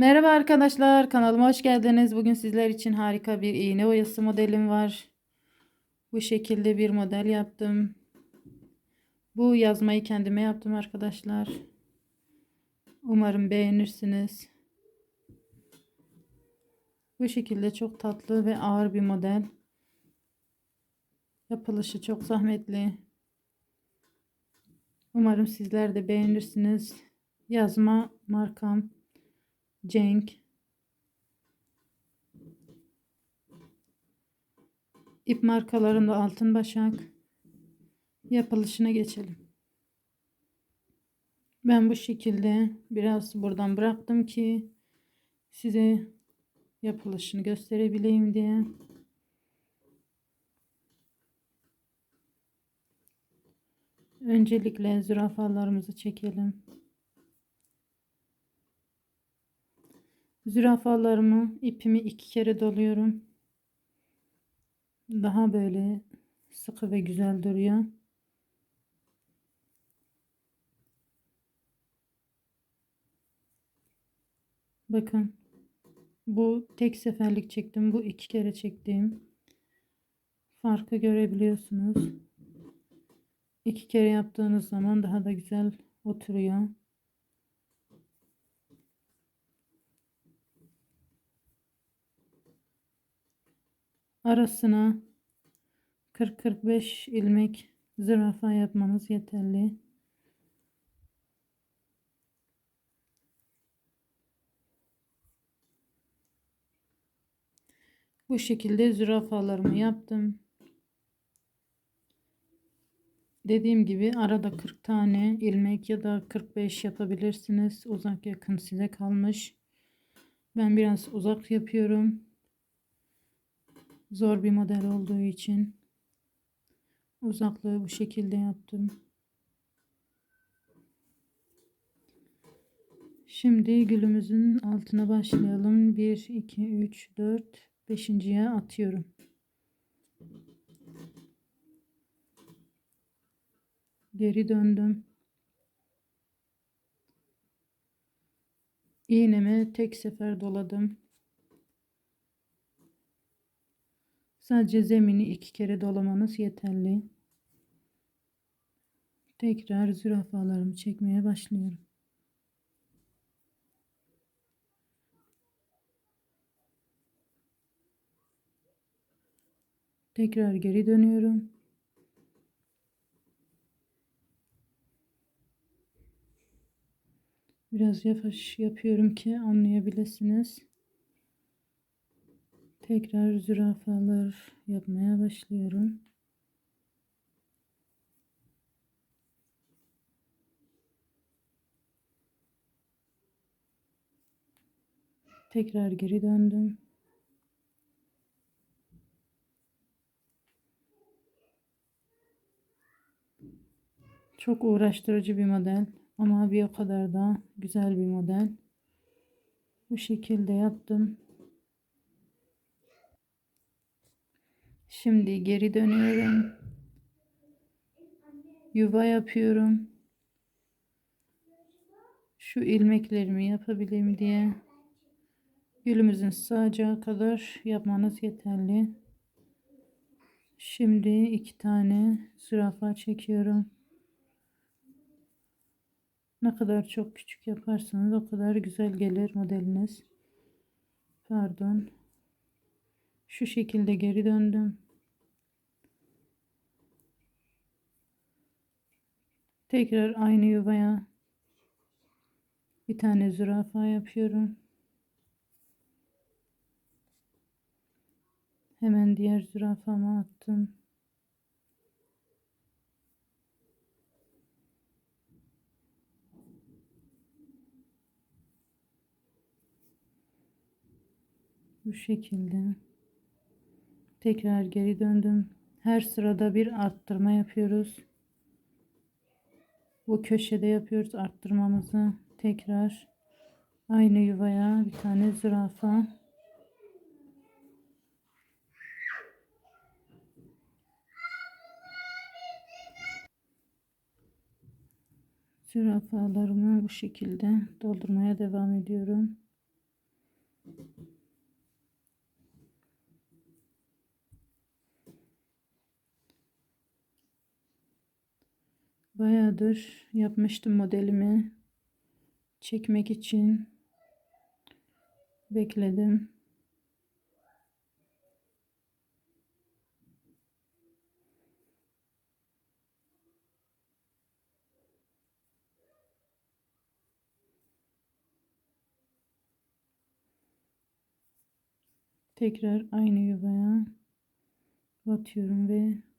Merhaba arkadaşlar, kanalıma hoş geldiniz. Bugün sizler için harika bir iğne oyası modelim var. Bu şekilde bir model yaptım. Bu yazmayı kendime yaptım arkadaşlar. Umarım beğenirsiniz. Bu şekilde çok tatlı ve ağır bir model. Yapılışı çok zahmetli. Umarım sizler de beğenirsiniz. Yazma markam Cenk. İp markalarında altın başak. Yapılışına geçelim. Ben bu şekilde biraz buradan bıraktım ki size yapılışını gösterebileyim diye. Öncelikle zürafalarımızı çekelim. Zürafalarımı ipimi iki kere doluyorum. Daha böyle sıkı ve güzel duruyor. Bakın bu tek seferlik çektim. Bu iki kere çektiğim. Farkı görebiliyorsunuz. İki kere yaptığınız zaman daha da güzel oturuyor. Arasına 40-45 ilmek zürafa yapmanız yeterli. Bu şekilde zürafalarımı yaptım. Dediğim gibi arada 40 tane ilmek ya da 45 yapabilirsiniz. Uzak yakın size kalmış. Ben biraz uzak yapıyorum. Zor bir model olduğu için uzaklığı bu şekilde yaptım. Şimdi gülümüzün altına başlayalım. 1, 2, 3, 4, 5.ye atıyorum. Geri döndüm. İğnemi tek sefer doladım. Sadece zemini iki kere dolamanız yeterli. Tekrar zürafalarımı çekmeye başlıyorum. Tekrar geri dönüyorum. Biraz yavaş yapıyorum ki anlayabilirsiniz. Tekrar zürafalar yapmaya başlıyorum. Tekrar geri döndüm. Çok uğraştırıcı bir model ama bir o kadar da güzel bir model. Bu şekilde yaptım. Şimdi geri dönüyorum. Yuva yapıyorum. Şu ilmeklerimi yapabileyim diye. Gülümüzün sığacağı kadar yapmanız yeterli. Şimdi iki tane zürafa çekiyorum. Ne kadar çok küçük yaparsanız o kadar güzel gelir modeliniz. Pardon. Şu şekilde geri döndüm. Tekrar aynı yuvaya bir tane zürafa yapıyorum. Hemen diğer zürafama attım. Bu şekilde. Tekrar geri döndüm. Her sırada bir arttırma yapıyoruz. Bu köşede yapıyoruz arttırmamızı. Tekrar aynı yuvaya bir tane zürafa. Zürafalarımı bu şekilde doldurmaya devam ediyorum. Bayağıdır yapmıştım modelimi. Çekmek için bekledim. Tekrar aynı yuvaya batıyorum ve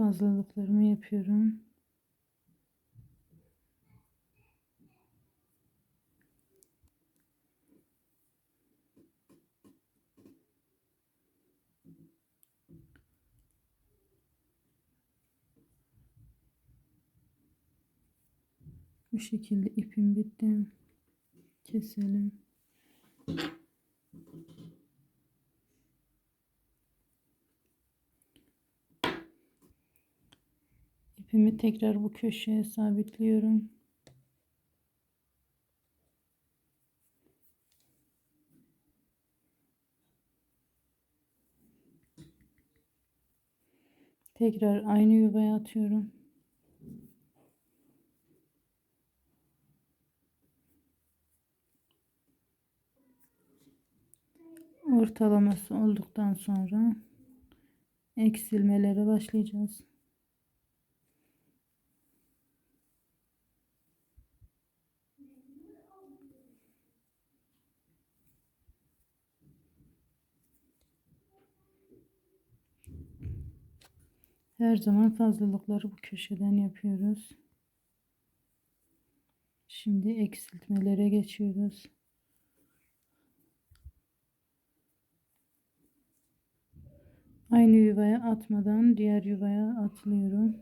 fazlalıklarımı yapıyorum. Bu şekilde ipim bitti. Keselim. İpimi tekrar bu köşeye sabitliyorum. Tekrar aynı yuvaya atıyorum. Ortalaması olduktan sonra eksilmelere başlayacağız. Her zaman fazlalıkları bu köşeden yapıyoruz. Şimdi eksiltmelere geçiyoruz. Aynı yuvaya atmadan diğer yuvaya atlıyorum.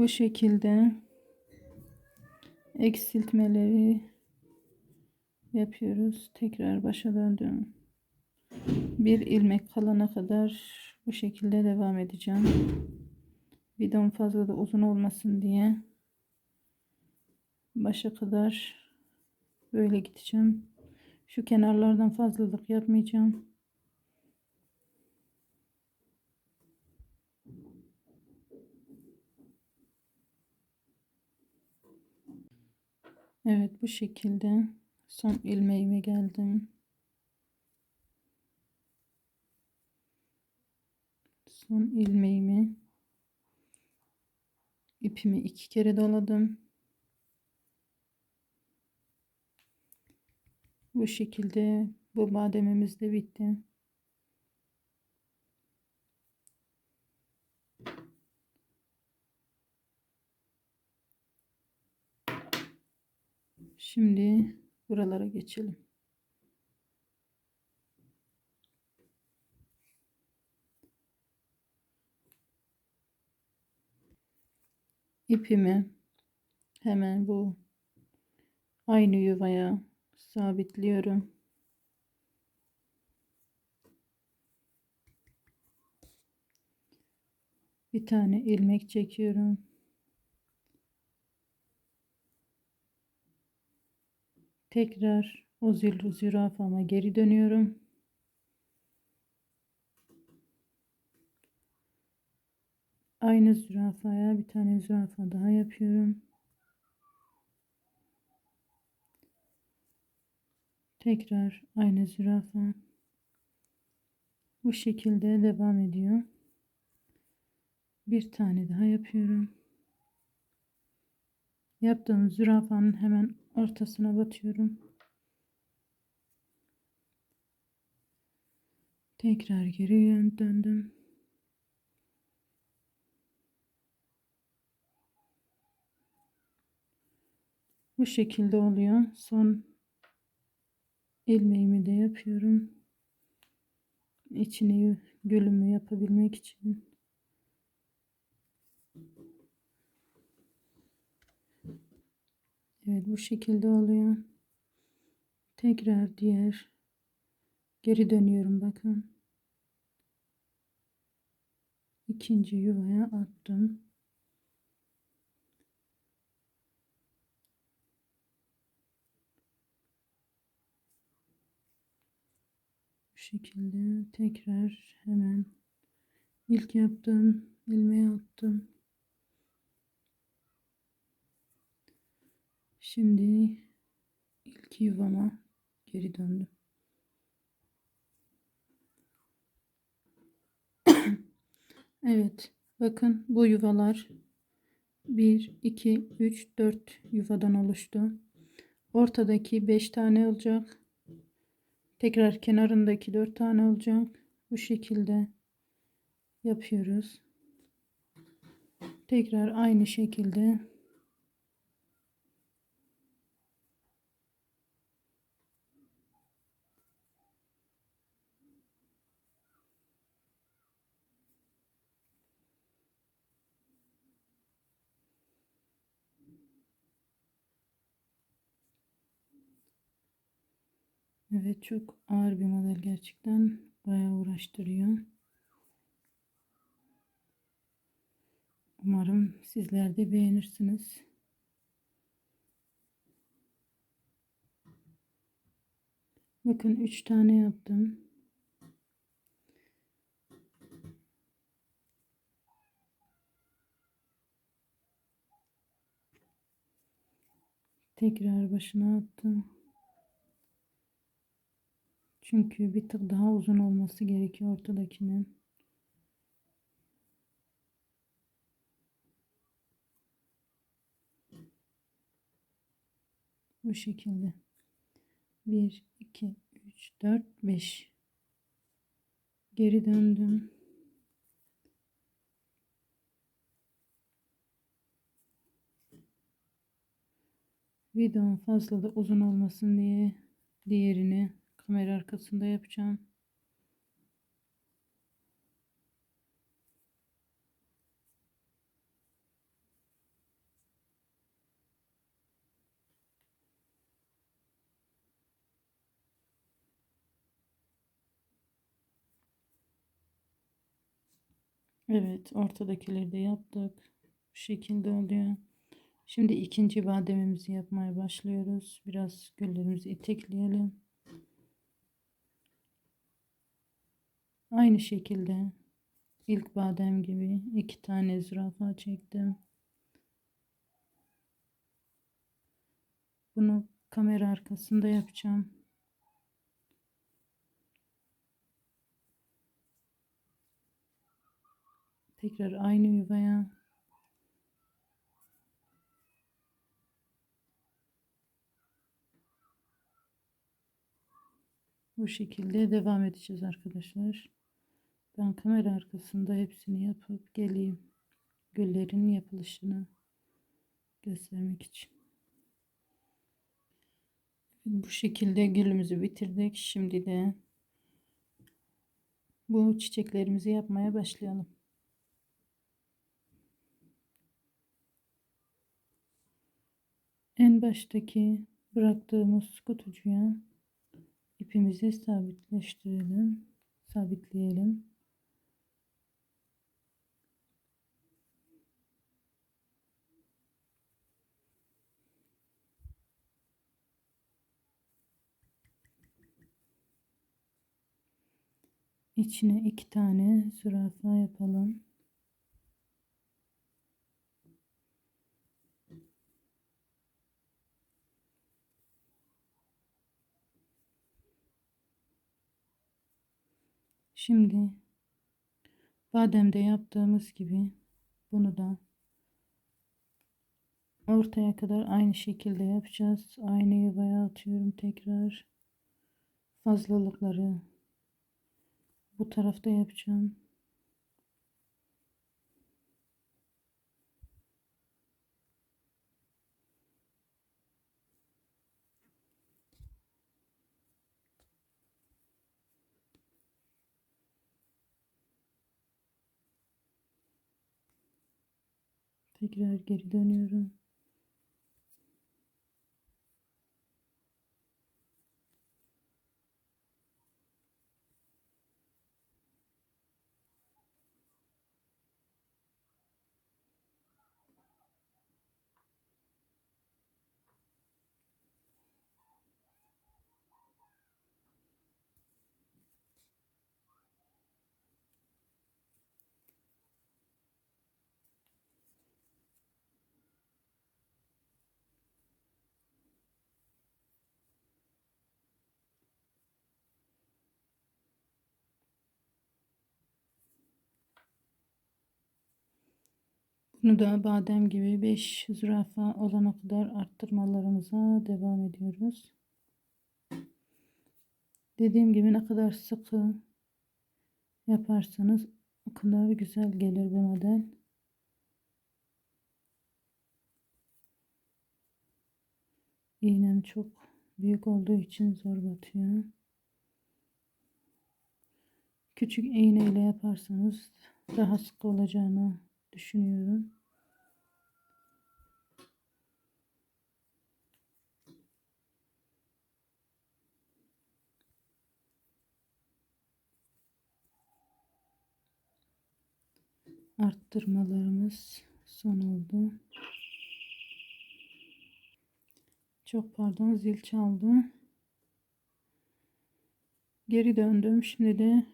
Bu şekilde eksiltmeleri yapıyoruz. Tekrar başa döndüm. Bir ilmek kalana kadar bu şekilde devam edeceğim. Bidon fazla da uzun olmasın diye başa kadar böyle gideceğim. Şu kenarlardan fazlalık yapmayacağım. Evet bu şekilde son ilmeğime geldim. Son ilmeğimi ipimi iki kere doladım. Bu şekilde bu bademimiz de bitti. Şimdi buralara geçelim. İpimi hemen bu aynı yuvaya sabitliyorum. Bir tane ilmek çekiyorum. Tekrar o zil zürafama geri dönüyorum. Aynı zürafaya bir tane zürafa daha yapıyorum. Tekrar aynı zürafa. Bu şekilde devam ediyor. Bir tane daha yapıyorum. Yaptığım zürafanın hemen ortasına batıyorum. Tekrar geri yön döndüm. Bu şekilde oluyor. Son ilmeğimi de yapıyorum. İçine gülümü yapabilmek için. Evet bu şekilde oluyor. Tekrar diğer Geri dönüyorum bakın. İkinci yuvaya attım. Bu şekilde tekrar hemen ilk yaptığım ilmeği attım. Şimdi ilk yuvama geri döndüm. Evet, bakın bu yuvalar 1, 2, 3, 4 yuvadan oluştu. Ortadaki 5 tane olacak. Tekrar kenarındaki 4 tane olacak. Bu şekilde yapıyoruz. Tekrar aynı şekilde Evet çok ağır bir model gerçekten bayağı uğraştırıyor. Umarım sizler de beğenirsiniz. Bakın 3 tane yaptım. Tekrar başına attım. Çünkü bir tık daha uzun olması gerekiyor ortadakinin. Bu şekilde. 1, 2, 3, 4, 5. Geri döndüm. Videom fazla da uzun olmasın diye diğerini kamera arkasında yapacağım. Evet ortadakileri de yaptık. Bu şekilde oluyor. Şimdi ikinci bademimizi yapmaya başlıyoruz. Biraz güllerimizi itekleyelim. Aynı şekilde ilk badem gibi iki tane zürafa çektim. Bunu kamera arkasında yapacağım. Tekrar aynı yuvaya bu şekilde devam edeceğiz arkadaşlar. Ben kamera arkasında hepsini yapıp geleyim. Güllerin yapılışını göstermek için. Bu şekilde gülümüzü bitirdik. Şimdi de bu çiçeklerimizi yapmaya başlayalım. En baştaki bıraktığımız kutucuya ipimizi sabitleştirelim. Sabitleyelim. İçine iki tane zürafa yapalım. Şimdi bademde yaptığımız gibi bunu da ortaya kadar aynı şekilde yapacağız. Aynı yuvaya atıyorum tekrar. Fazlalıkları bu tarafta yapacağım. Tekrar geri dönüyorum. Bunu da badem gibi 5 zürafa olana kadar arttırmalarımıza devam ediyoruz. Dediğim gibi ne kadar sıkı yaparsanız o kadar güzel gelir bu model. İğnem çok büyük olduğu için zor batıyor. Küçük iğne ile yaparsanız daha sık olacağını düşünüyorum. Arttırmalarımız son oldu. Çok pardon zil çaldı. Geri döndüm. Şimdi de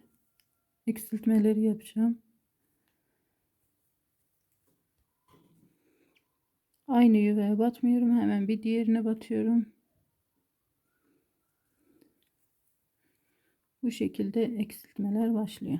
eksiltmeleri yapacağım. Aynı yuvaya batmıyorum. Hemen bir diğerine batıyorum. Bu şekilde eksiltmeler başlıyor.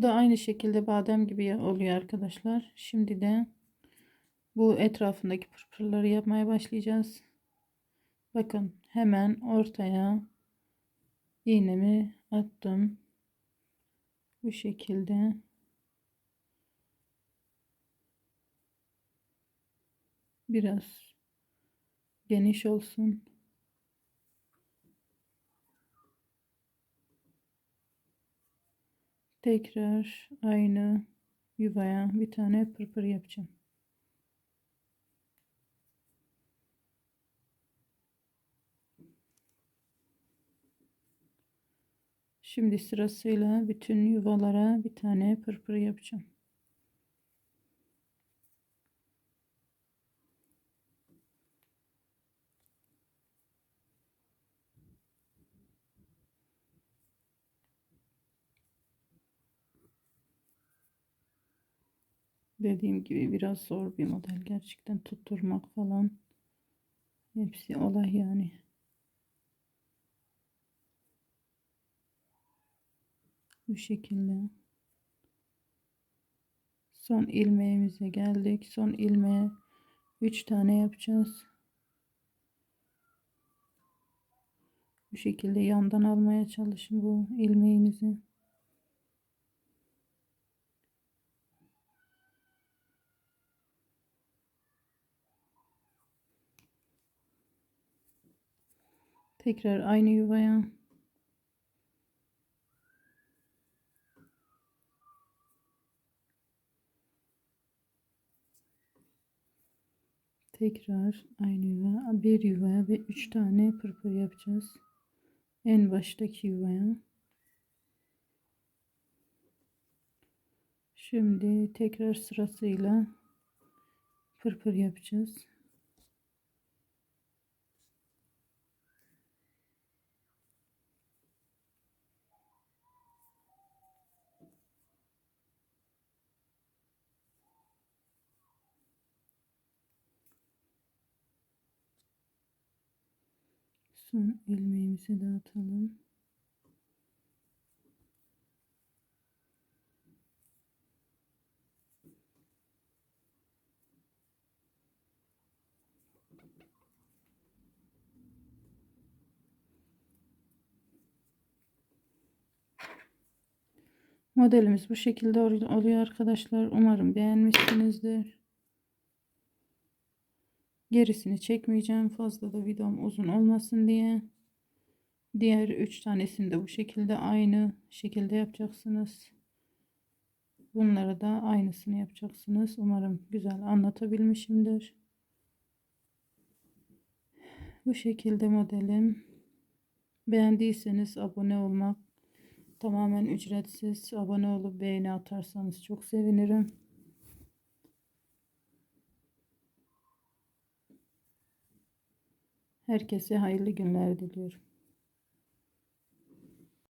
Bu da aynı şekilde badem gibi oluyor arkadaşlar. Şimdi de bu etrafındaki pırpırları yapmaya başlayacağız. Bakın hemen ortaya iğnemi attım. Bu şekilde. Biraz geniş olsun. Tekrar aynı yuvaya bir tane pırpır yapacağım. Şimdi sırasıyla bütün yuvalara bir tane pırpır yapacağım. Dediğim gibi biraz zor bir model. Gerçekten tutturmak falan hepsi olay yani. Bu şekilde. Son ilmeğimize geldik. Son ilmeğe 3 tane yapacağız. Bu şekilde yandan almaya çalışın bu ilmeğinizi. Tekrar aynı yuvaya. Tekrar aynı yuva, bir yuvaya ve üç tane pırpır yapacağız. En baştaki yuvaya. Şimdi tekrar sırasıyla pırpır yapacağız. Son ilmeğimizi dağıtalım. Modelimiz bu şekilde oluyor arkadaşlar. Umarım beğenmişsinizdir. Gerisini çekmeyeceğim. Fazla da videom uzun olmasın diye. Diğer üç tanesini de bu şekilde aynı şekilde yapacaksınız. Bunları da aynısını yapacaksınız. Umarım güzel anlatabilmişimdir. Bu şekilde modelim. Beğendiyseniz abone olmak tamamen ücretsiz. Abone olup beğeni atarsanız çok sevinirim. Herkese hayırlı günler diliyorum.